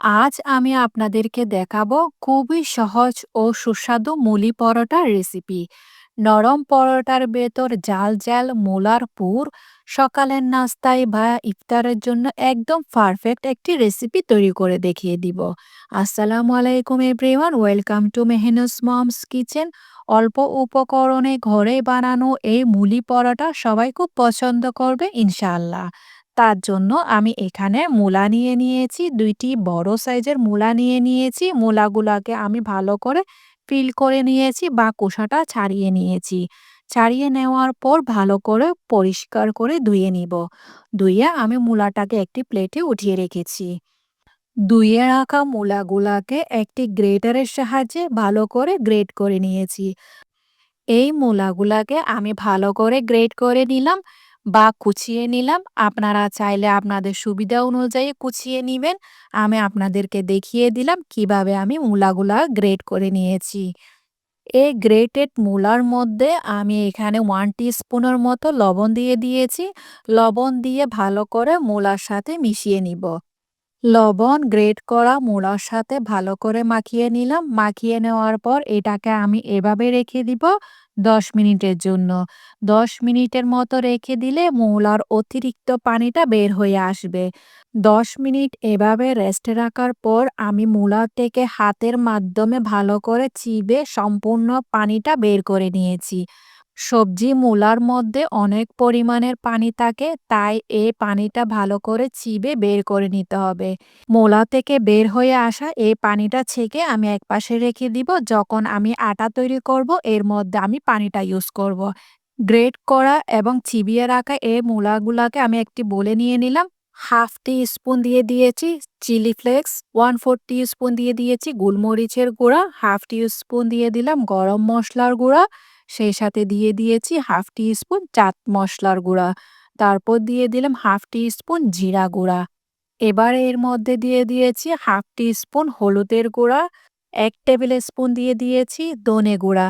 আজ আমি আপনাদেরকে দেখাবো খুবই সহজ ও সুস্বাদু মুলি পরোটার রেসিপি নরম পরোটার ভেতর জাল জাল মোলার পুর, সকালের নাস্তায় বা ইফতারের জন্য একদম পারফেক্ট একটি রেসিপি তৈরি করে দেখিয়ে দিব। আসসালামু আলাইকুম everyone welcome to Mehnus mom's kitchen অল্প উপকরণে ঘরে বানানো এই মুলি পরোটা সবাই খুব পছন্দ করবে, ইনশাআল্লাহ। তার জন্য আমি এখানে মূলা নিয়ে নিয়েছি, দুইটি বড় সাইজের মূলা নিয়ে নিয়েছি, মূলাগুলাকে আমি ভালো করে ফিল করে নিয়েছি বা কোষাটা ছাড়িয়ে নিয়েছি। ছাড়িয়ে নেওয়ার পর ভালো করে পরিষ্কার করে ধুয়ে নিব। ধুয়ে আমি মূলাটাকে একটি প্লেটে উঠিয়ে রেখেছি। ধুয়ে রাখা মূলাগুলাকে একটি গ্রেটারের সাহায্যে ভালো করে গ্রেট করে নিয়েছি। এই মূলাগুলাকে আমি ভালো করে গ্রেট করে নিলাম। বা কুচিয়ে নিলাম। আপনারা চাইলে আপনাদের সুবিধা অনুযায়ী কুচিয়ে নেবেন। আমি আপনাদেরকে দেখিয়ে দিলাম কীভাবে আমি মূলাগুলা গ্রেট করে নিয়েছি। এই গ্রেটেড মূলার মধ্যে আমি এখানে ওয়ান স্পুনের মতো লবণ দিয়ে দিয়েছি। লবণ দিয়ে ভালো করে মূলার সাথে মিশিয়ে নিব। লবণ গ্রেট করা মূলার সাথে ভালো করে মাখিয়ে নিলাম। মাখিয়ে নেওয়ার পর এটাকে আমি এভাবে রেখে দিব দশ মিনিটের জন্য। দশ মিনিটের মতো রেখে দিলে মূলার অতিরিক্ত পানিটা বের হয়ে আসবে। দশ মিনিট এভাবে রেস্টে রাখার পর আমি মূলা থেকে হাতের মাধ্যমে ভালো করে চিবে সম্পূর্ণ পানিটা বের করে নিয়েছি। সবজি মূলার মধ্যে অনেক পরিমাণের পানি থাকে, তাই এই পানিটা ভালো করে চিবে বের করে নিতে হবে। মূলা থেকে বের হয়ে আসা এই পানিটা ছেঁকে আমি একপাশে রেখে দিব। যখন আমি আটা তৈরি করব, এর মধ্যে আমি পানিটা ইউজ করব। গ্রেট করা এবং চিবিয়ে রাখা এই মূলাগুলাকে আমি একটি বলে নিয়ে নিলাম। হাফ টি স্পুন দিয়ে দিয়েছি chilli flakes, one four teaspoon দিয়ে দিয়েছি গোলমরিচের গুঁড়া, হাফ টি স্পুন দিয়ে দিলাম গরম মশলার গুঁড়া সেই সাথে দিয়ে দিয়েছি হাফ টি স্পুন চাট মশলার গুঁড়া। তারপর দিয়ে দিলাম হাফ টি স্পুন জিরা গুঁড়া। এবার এর মধ্যে দিয়ে দিয়েছি হাফ টি স্পুন হলুদের গুঁড়া, এক টেবিল স্পুন দিয়ে দিয়েছি দনে গুঁড়া।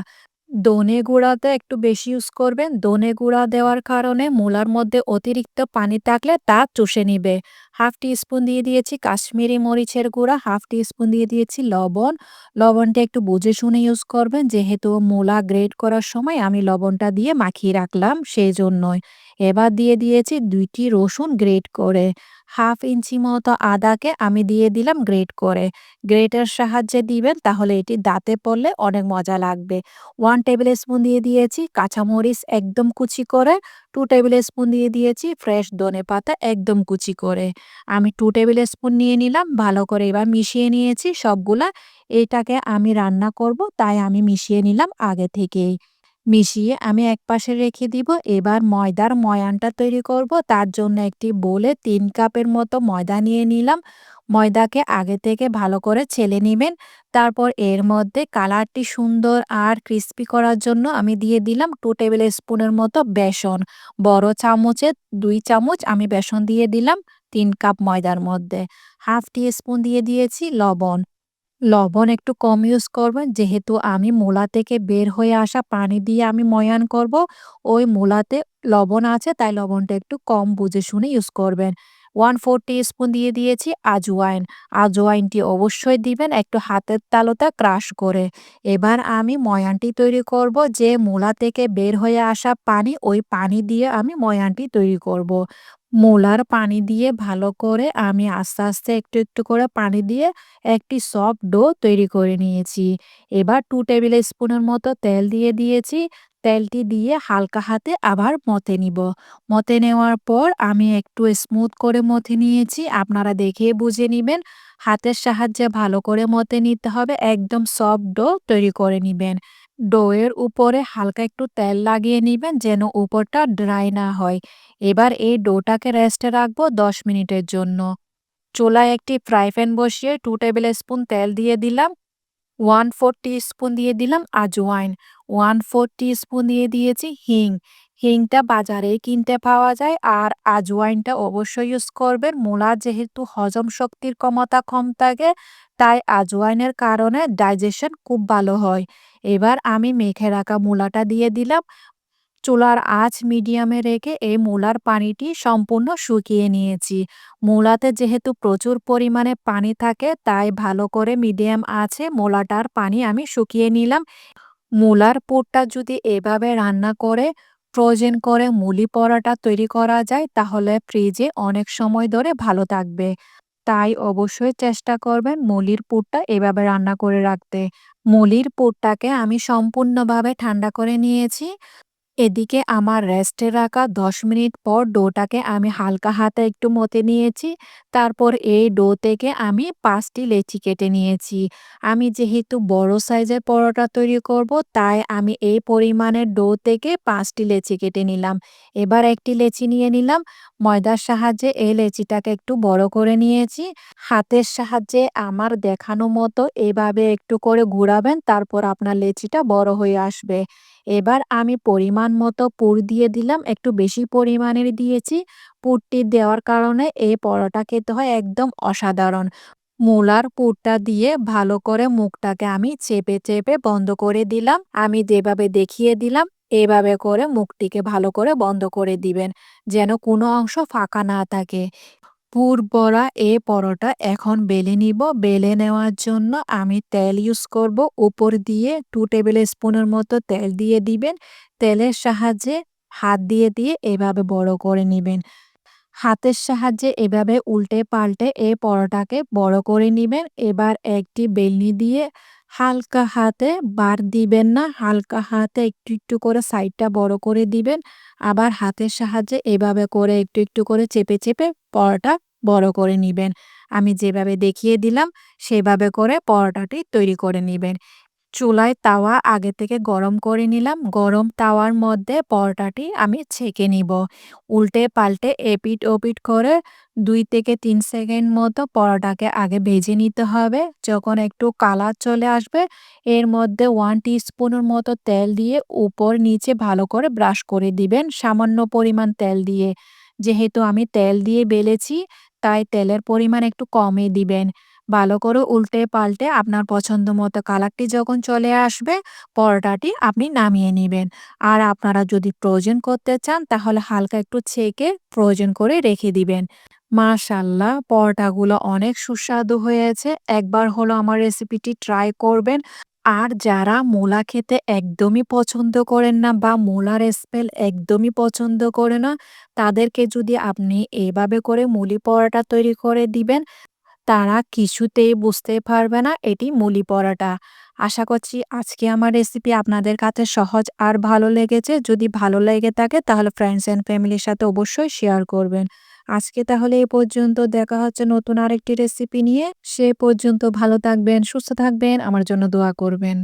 দনে গুঁড়াতে একটু বেশি ইউজ করবেন। দনে গুঁড়া দেওয়ার কারণে মূলার মধ্যে অতিরিক্ত পানি থাকলে তা চুষে নিবে। হাফ টি স্পুন দিয়ে দিয়েছি কাশ্মীরি মরিচের গুঁড়া, হাফ টি স্পুন দিয়ে দিয়েছি লবণ। লবণটা একটু বুঝে শুনে ইউজ করবেন। যেহেতু মূলা গ্রেড করার সময় আমি লবণটা দিয়ে মাখিয়ে রাখলাম সেই জন্যই এবার দিয়ে দিয়েছি দুইটি রসুন গ্রেট করে। হাফ ইঞ্চি মতো আদাকে আমি দিয়ে দিলাম গ্রেট করে। গ্রেটের সাহায্যে দিবেন তাহলে এটি দাঁতে পড়লে অনেক মজা লাগবে। ওয়ান টেবিল স্পুন দিয়ে দিয়েছি কাঁচামরিচ একদম কুচি করে। টু টেবিল স্পুন দিয়ে দিয়েছি ফ্রেশ ধনে পাতা একদম কুচি করে। আমি টু টেবিল স্পুন নিয়ে নিলাম, ভালো করে এবার মিশিয়ে নিয়েছি সবগুলা। এটাকে আমি রান্না করব, তাই আমি মিশিয়ে নিলাম আগে থেকেই। মিশিয়ে আমি এক পাশে রেখে দিব, এবার ময়দার ময়ানটা তৈরি করব, তার জন্য একটি বোলে তিন কাপের মতো ময়দা নিয়ে নিলাম। ময়দাকে আগে থেকে ভালো করে ছেলে নেবেন, তারপর এর মধ্যে কালারটি সুন্দর আর ক্রিস্পি করার জন্য আমি দিয়ে দিলাম টু টেবিল স্পুনের মতো বেসন। বড় চামচের দুই চামচ আমি বেসন দিয়ে দিলাম। তিন কাপ ময়দার মধ্যে হাফ টি স্পুন দিয়ে দিয়েছি লবণ। লবণ একটু কম ইউজ করবেন, যেহেতু আমি মূলা থেকে বের হয়ে আসা পানি দিয়ে আমি ময়ান করব। ওই মূলাতে লবণ আছে, তাই লবণটা একটু কম বুঝে শুনে ইউজ করবেন। ওয়ান ফোর স্পুন দিয়ে দিয়েছি আজওয়াইন। আজওয়াইনটি অবশ্যই দিবেন একটু হাতের তালুতে ক্রাশ করে। এবার আমি ময়ানটি তৈরি করব, যে মূলা থেকে বের হয়ে আসা পানি, ওই পানি দিয়ে আমি ময়ানটি তৈরি করব। মূলার পানি দিয়ে ভালো করে আমি আস্তে আস্তে একটু একটু করে পানি দিয়ে একটি সফট ডো তৈরি করে নিয়েছি। এবার টু টেবিল স্পুনের মতো তেল দিয়ে দিয়েছি। তেলটি দিয়ে হালকা হাতে আবার মতে নিব। মতে নেওয়ার পর আমি একটু স্মুথ করে মতে নিয়েছি। আপনারা দেখে বুঝে নেবেন, হাতের সাহায্যে ভালো করে মতে নিতে হবে। একদম সফট ডো তৈরি করে নেবেন। ডোয়ের উপরে হালকা একটু তেল লাগিয়ে নেবেন যেন উপরটা ড্রাই না হয়। এবার এই ডোটাকে রেস্টে রাখব দশ মিনিটের জন্য। চুলায় একটি ফ্রাই প্যান বসিয়ে টু টেবিল স্পুন তেল দিয়ে দিলাম। ওয়ান ফোর স্পুন দিয়ে দিলাম আজওয়াইন। ওয়ান ফোর স্পুন দিয়ে দিয়েছি হিং। হিংটা বাজারে কিনতে পাওয়া যায়। আর আজওয়াইনটা অবশ্যই ইউজ করবেন। মূলা যেহেতু হজম শক্তির ক্ষমতা কম থাকে, তাই আজওয়াইনের কারণে ডাইজেশন খুব ভালো হয়। এবার আমি মেখে রাখা মূলাটা দিয়ে দিলাম। চুলার আঁচ মিডিয়ামে রেখে এই মূলার পানিটি সম্পূর্ণ শুকিয়ে নিয়েছি। মূলাতে যেহেতু প্রচুর পরিমাণে পানি থাকে, তাই ভালো করে মিডিয়াম আছে মূলাটার পানি আমি শুকিয়ে নিলাম। মূলার পুরটা যদি এভাবে রান্না করে ফ্রোজেন করে মুলি পরাটা তৈরি করা যায়, তাহলে ফ্রিজে অনেক সময় ধরে ভালো থাকবে। তাই অবশ্যই চেষ্টা করবেন মুলির পুরটা এভাবে রান্না করে রাখতে। মুলির পুরটাকে আমি সম্পূর্ণভাবে ঠান্ডা করে নিয়েছি। এদিকে আমার রেস্টে রাখা ১০ মিনিট পর ডোটাকে আমি হালকা হাতে একটু মতে নিয়েছি। তারপর এই ডো থেকে আমি পাঁচটি লেচি কেটে নিয়েছি। আমি যেহেতু বড় সাইজের পরোটা তৈরি করব, তাই আমি এই পরিমাণের ডো থেকে পাঁচটি লেচি কেটে নিলাম। এবার একটি লেচি নিয়ে নিলাম। ময়দার সাহায্যে এই লেচিটাকে একটু বড় করে নিয়েছি। হাতের সাহায্যে আমার দেখানো মতো এভাবে একটু করে ঘুরাবেন, তারপর আপনার লেচিটা বড় হয়ে আসবে। এবার আমি পরিমাণ মতো পুর দিয়ে দিলাম, একটু বেশি পরিমাণের দিয়েছি। পুরটি দেওয়ার কারণে এই পরোটা খেতে হয় একদম অসাধারণ। মূলার পুরটা দিয়ে ভালো করে মুখটাকে আমি চেপে চেপে বন্ধ করে দিলাম। আমি যেভাবে দেখিয়ে দিলাম, এভাবে করে মুখটিকে ভালো করে বন্ধ করে দিবেন, যেন কোনো অংশ ফাঁকা না থাকে। পুর বড়া এ পরোটা এখন বেলে নিব। বেলে নেওয়ার জন্য আমি তেল ইউজ করব। উপর দিয়ে টু টেবিল স্পুনের মতো তেল দিয়ে দিবেন। তেলের সাহায্যে হাত দিয়ে দিয়ে এভাবে বড় করে নেবেন। হাতের সাহায্যে এভাবে উল্টে পাল্টে এ পরোটাকে বড় করে নেবেন। এবার একটি বেলনি দিয়ে হালকা হাতে বার দিবেন না, হালকা হাতে একটু একটু করে সাইডটা বড় করে দিবেন। আবার হাতের সাহায্যে এভাবে করে একটু একটু করে চেপে চেপে পরোটা বড় করে নেবেন। আমি যেভাবে দেখিয়ে দিলাম, সেভাবে করে পরোটাটি তৈরি করে নেবেন। চুলায় তাওয়া আগে থেকে গরম করে নিলাম। গরম তাওয়ার মধ্যে পরোটাটি আমি ছেঁকে নিব। উল্টে পাল্টে এপিট ওপিট করে দুই থেকে তিন সেকেন্ড মতো পরোটাকে আগে ভেজে নিতে হবে। যখন একটু কালার চলে আসবে, এর মধ্যে ওয়ান স্পুনের মতো তেল দিয়ে উপর নিচে ভালো করে ব্রাশ করে দিবেন সামান্য পরিমাণ তেল দিয়ে। যেহেতু আমি তেল দিয়ে বেলেছি, তাই তেলের পরিমাণ একটু কমে দিবেন। ভালো করে উল্টে পাল্টে আপনার পছন্দ মতো কালারটি যখন চলে আসবে, পরোটাটি আপনি নামিয়ে নেবেন। আর আপনারা যদি প্রয়োজন করতে চান, তাহলে হালকা একটু ছেঁকে প্রয়োজন করে রেখে দিবেন। মাশাল্লাহ, পরোটাগুলো অনেক সুস্বাদু হয়েছে। একবার হলো আমার রেসিপিটি ট্রাই করবেন। আর যারা মূলা খেতে একদমই পছন্দ করেন না বা মূলার স্মেল একদমই পছন্দ করে না, তাদেরকে যদি আপনি এভাবে করে মুলি পরোটা তৈরি করে দিবেন, তারা কিছুতেই বুঝতে পারবে না এটি মুলি পরোটা। আশা করছি আজকে আমার রেসিপি আপনাদের কাছে সহজ আর ভালো লেগেছে। যদি ভালো লেগে থাকে তাহলে ফ্রেন্ডস অ্যান্ড ফ্যামিলির সাথে অবশ্যই শেয়ার করবেন। আজকে তাহলে এ পর্যন্ত দেখা হচ্ছে নতুন আরেকটি রেসিপি নিয়ে। সে পর্যন্ত ভালো থাকবেন, সুস্থ থাকবেন। আমার জন্য দোয়া করবেন।